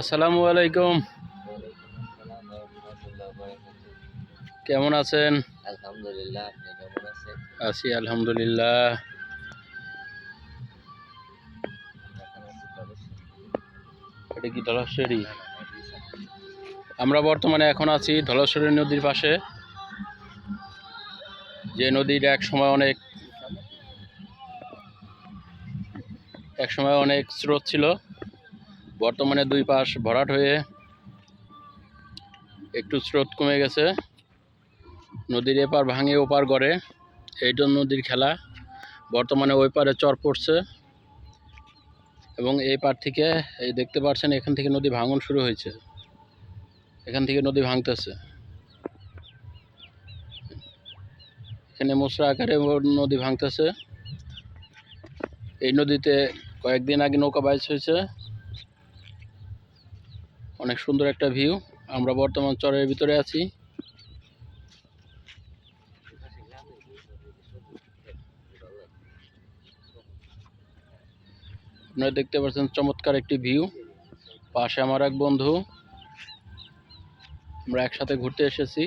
আসসালামু আলাইকুম। কেমন আছেন? আলহামদুলিল্লাহ আপনি কেমন আছেন? আছি আলহামদুলিল্লাহ। এটা কি ধলেশ্বরী? আমরা বর্তমানে এখন আছি ধলেশ্বরী নদীর পাশে। যে নদীর এক সময় অনেক এক সময় অনেক স্রোত ছিল। বর্তমানে দুই পাশ ভরাট হয়ে একটু স্রোত কমে গেছে। নদীর এপার ভাঙে, ওপার গড়ে। এইটা নদীর খেলা বর্তমানে ওই পারে চর পড়ছে। এবং এই পার থেকে এই দেখতে পাচ্ছেন এখান থেকে নদী ভাঙন শুরু হয়েছে। এখান থেকে নদী ভাঙতেছে। এখানে মোসরা আকারে নদী ভাঙতেছে। এই নদীতে কয়েকদিন আগে নৌকা বাইচ হয়েছে। অনেক সুন্দর একটা ভিউ। আমরা বর্তমান চরের ভিতরে আছি। আপনারা দেখতে পাচ্ছেন চমৎকার একটি ভিউ। পাশে আমার এক বন্ধু। আমরা একসাথে ঘুরতে এসেছি।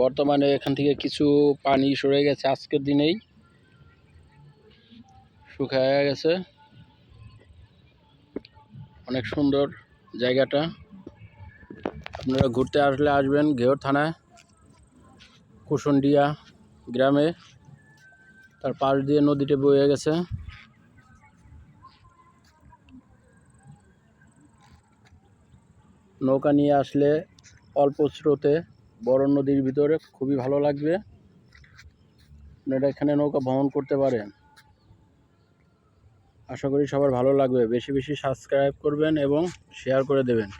বর্তমানে এখান থেকে কিছু পানি সরে গেছে আজকের দিনেই। শুকায় গেছে। অনেক সুন্দর জায়গাটা। আপনারা ঘুরতে আসলে আসবেন ঘেওর থানায়, কুসুন্ডিয়া গ্রামে। তার পাশ দিয়ে নদীটা বয়ে গেছে। নৌকা নিয়ে আসলে অল্প স্রোতে বড় নদীর ভিতরে খুবই ভালো লাগবে। আপনারা এখানে নৌকা ভ্রমণ করতে পারেন। আশা করি সবার ভালো লাগবে। বেশি বেশি সাবস্ক্রাইব করবেন এবং শেয়ার করে দেবেন।